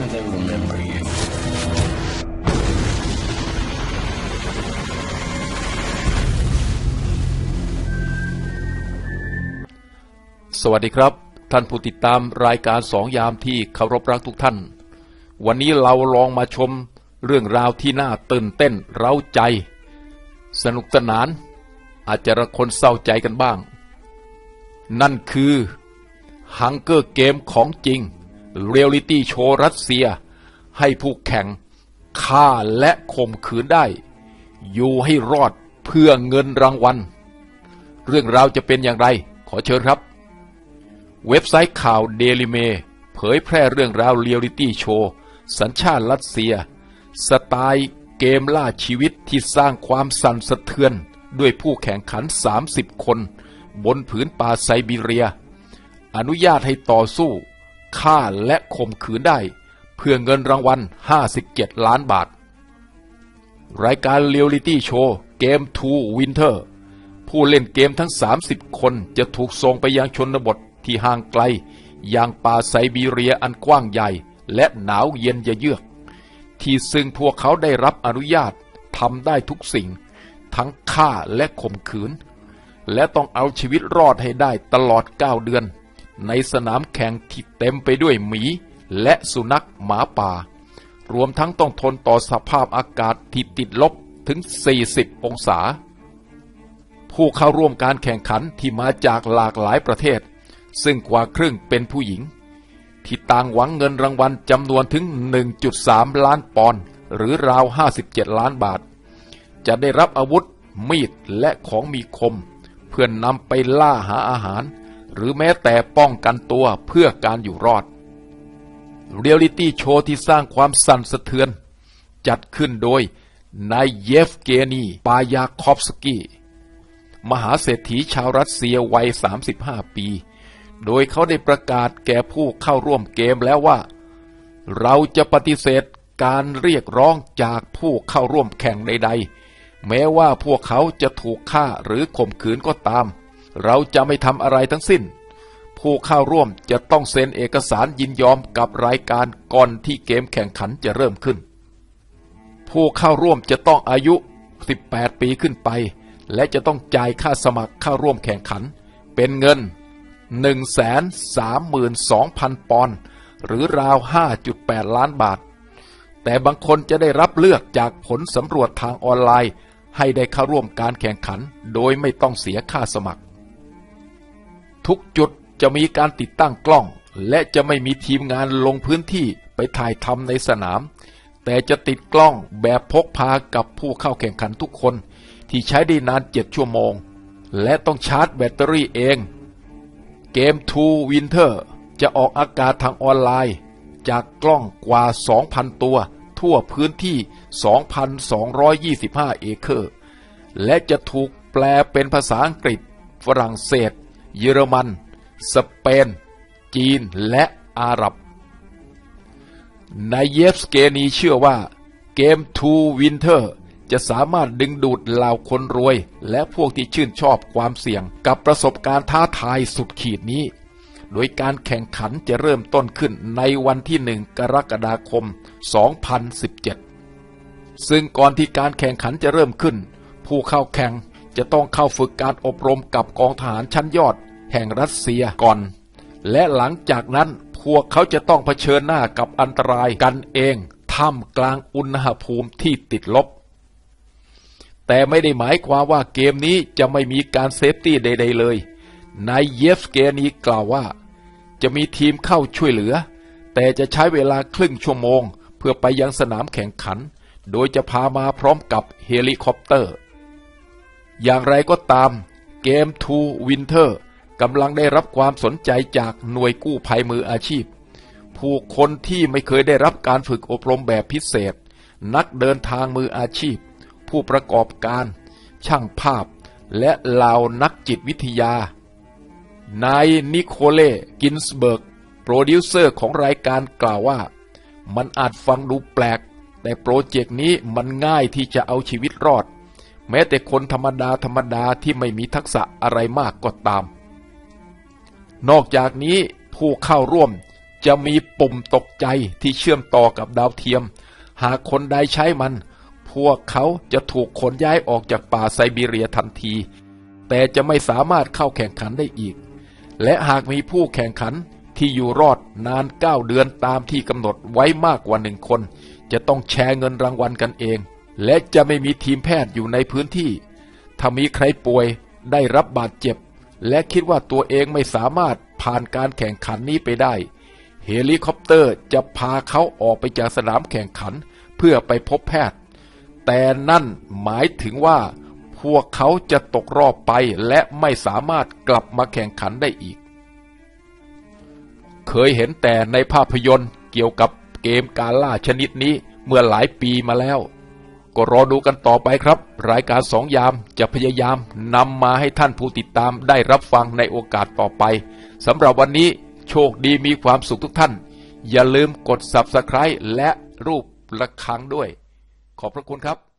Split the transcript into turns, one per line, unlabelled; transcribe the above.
sure they remember you.
สวัสดีครับ ท่านผู้ติดตามรายการสองยามที่เคารพรักทุกท่าน วันนี้เราลองมาชมเรื่องราวที่น่าตื่นเต้น เร้าใจ สนุกสนาน อาจจะระคนเศร้าใจกันบ้าง นั่นคือฮังเกอร์เกมของจริง เรียลลิตี้โชว์รัสเซีย ให้ผู้แข่งฆ่าและข่มขืนได้ อยู่ให้รอดเพื่อเงินรางวัล เรื่องราวจะเป็นอย่างไร ขอเชิญครับ เว็บไซต์ข่าวเดลิเมเผยแพร่เรื่องราวเรียลลิตี้โชว์สัญชาติรัสเซีย สไตล์เกมล่าชีวิตที่สร้างความสั่นสะเทือน ด้วยผู้แข่งขัน 30 คน บนผืนป่าไซบีเรีย อนุญาตให้ต่อสู้ ฆ่าและข่มขืนได้ เพื่อเงินรางวัล 57 ล้านบาท รายการเรียลลิตี้โชว์เกม2 Winter ผู้เล่นเกมทั้ง 30 คนจะถูกส่งไปยังชนบทที่ห่างไกล อย่างป่าไซบีเรียอันกว้างใหญ่ และหนาวเย็นเยือก ที่ซึ่งพวกเขาได้รับอนุญาตทำได้ทุกสิ่ง ทั้งฆ่าและข่มขืน และต้องเอาชีวิตรอดให้ได้ตลอด 9 เดือน ในสนามแข่งที่เต็มไปด้วยหมี และสุนัขหมาป่า รวมทั้งต้องทนต่อสภาพอากาศที่ติดลบถึง 40 องศา ผู้เข้าร่วมการแข่งขันที่มาจากหลากหลายประเทศ ซึ่งกว่าครึ่งเป็นผู้หญิง ที่ต่างหวังเงินรางวัลจำนวนถึง 1.3 ล้านปอนด์หรือราว 57 ล้านบาท จะได้รับอาวุธมีดและของมีคม เพื่อนนำไปล่าหาอาหาร หรือแม้แต่ป้องกันตัวเพื่อการอยู่รอด เรียลิตี้โชว์ที่สร้างความสั่นสะเทือน จัดขึ้นโดยนายเยฟเกนี ปายาคอฟสกี้ มหาเศรษฐีชาวรัสเซียวัย 35 ปี โดยเขาได้ประกาศแก่ผู้เข้าร่วมเกมแล้วว่า เราจะปฏิเสธการเรียกร้องจากผู้เข้าร่วมแข่งใด ๆ แม้ว่าพวกเขาจะถูกฆ่าหรือข่มขืนก็ตาม เราจะไม่ทำอะไรทั้งสิ้น ผู้เข้าร่วมจะต้องเซ็นเอกสารยินยอมกับรายการก่อนที่เกมแข่งขันจะเริ่มขึ้น ผู้เข้าร่วมจะต้องอายุ 18 ปีขึ้นไป และจะต้องจ่ายค่าสมัครเข้าร่วมแข่งขัน เป็นเงิน 132,000 ปอนด์หรือราว 5.8 ล้านบาท แต่บางคนจะได้รับเลือกจากผลสำรวจทางออนไลน์ให้ได้เข้าร่วมการแข่งขันโดยไม่ต้องเสียค่าสมัคร ทุกจุดจะมีการติดตั้งกล้อง และจะไม่มีทีมงานลงพื้นที่ไปถ่ายทำในสนาม แต่จะติดกล้องแบบพกพากับผู้เข้าแข่งขันทุกคน ที่ใช้ได้นาน 7 ชั่วโมง และต้องชาร์จแบตเตอรี่เอง เกม 2 Winter จะออกอากาศทางออนไลน์ จากกล้องกว่า 2,000 ตัว ทั่วพื้นที่ 2,225 เอเคอร์ และจะถูกแปลเป็นภาษาอังกฤษ ฝรั่งเศส เยอรมัน สเปน จีนและอาหรับนายเยฟสเกนีเชื่อว่าเกม2 Winter จะสามารถดึงดูดเหล่าคนรวย และพวกที่ชื่นชอบความเสี่ยงกับประสบการณ์ท้าทายสุดขีดนี้ โดยการแข่งขันจะเริ่มต้นขึ้นในวันที่หนึ่งกรกฎาคม 2017 ซึ่งก่อนที่การแข่งขันจะเริ่มขึ้น ผู้เข้าแข่ง จะต้องเข้าฝึกการอบรมกับกองทหารชั้นยอด แห่งรัสเซียก่อน และหลังจากนั้นพวกเขาจะต้องเผชิญหน้ากับอันตรายกันเองท่ามกลางอุณหภูมิที่ติดลบ แต่ไม่ได้หมายความว่าเกมนี้จะไม่มีการเซฟตี้ใด ๆ เลยนายเยฟสเกนีกล่าวว่า จะมีทีมเข้าช่วยเหลือ แต่จะใช้เวลาครึ่งชั่วโมง เพื่อไปยังสนามแข่งขัน โดยจะพามาพร้อมกับเฮลิคอปเตอร์ อย่างไรก็ตามเกม2 Winter กำลังได้รับความสนใจจากหน่วยกู้ภัยมืออาชีพ ผู้คนที่ไม่เคยได้รับการฝึกอบรมแบบพิเศษ นักเดินทางมืออาชีพ ผู้ประกอบการ ช่างภาพ และเหล่านักจิตวิทยา นายนิโคเล่กินสเบิร์ก โปรดิวเซอร์ของรายการกล่าวว่า มันอาจฟังดูแปลก แต่โปรเจกต์นี้มันง่ายที่จะเอาชีวิตรอด แม้แต่คนธรรมดาธรรมดาที่ไม่มีทักษะอะไรมากก็ตาม นอกจากนี้ผู้เข้าร่วมจะมีปุ่มตกใจที่เชื่อมต่อกับดาวเทียม หากคนใดใช้มัน พวกเขาจะถูกขนย้ายออกจากป่าไซบีเรียทันที แต่จะไม่สามารถเข้าแข่งขันได้อีก และหากมีผู้แข่งขันที่อยู่รอดนาน 9 เดือนตามที่กำหนดไว้มากกว่าหนึ่งคน จะต้องแชร์เงินรางวัลกันเอง และจะไม่มีทีมแพทย์อยู่ในพื้นที่ ถ้ามีใครป่วยได้รับบาดเจ็บ และคิดว่าตัวเองไม่สามารถผ่านการแข่งขันนี้ไปได้ เฮลิคอปเตอร์จะพาเขาออกไปจากสนามแข่งขันเพื่อไปพบแพทย์ แต่นั่นหมายถึงว่า พวกเขาจะตกรอบไปและไม่สามารถกลับมาแข่งขันได้อีก เคยเห็นแต่ในภาพยนตร์เกี่ยวกับเกมการล่าชนิดนี้เมื่อหลายปีมาแล้ว ก็รอดูกันต่อไปครับ รายการสองยามจะพยายามนำมาให้ท่านผู้ติดตามได้รับฟังในโอกาสต่อไปสำหรับวันนี้โชคดีมีความสุขทุกท่าน อย่าลืมกด Subscribe และรูประฆังด้วย ขอบพระคุณครับ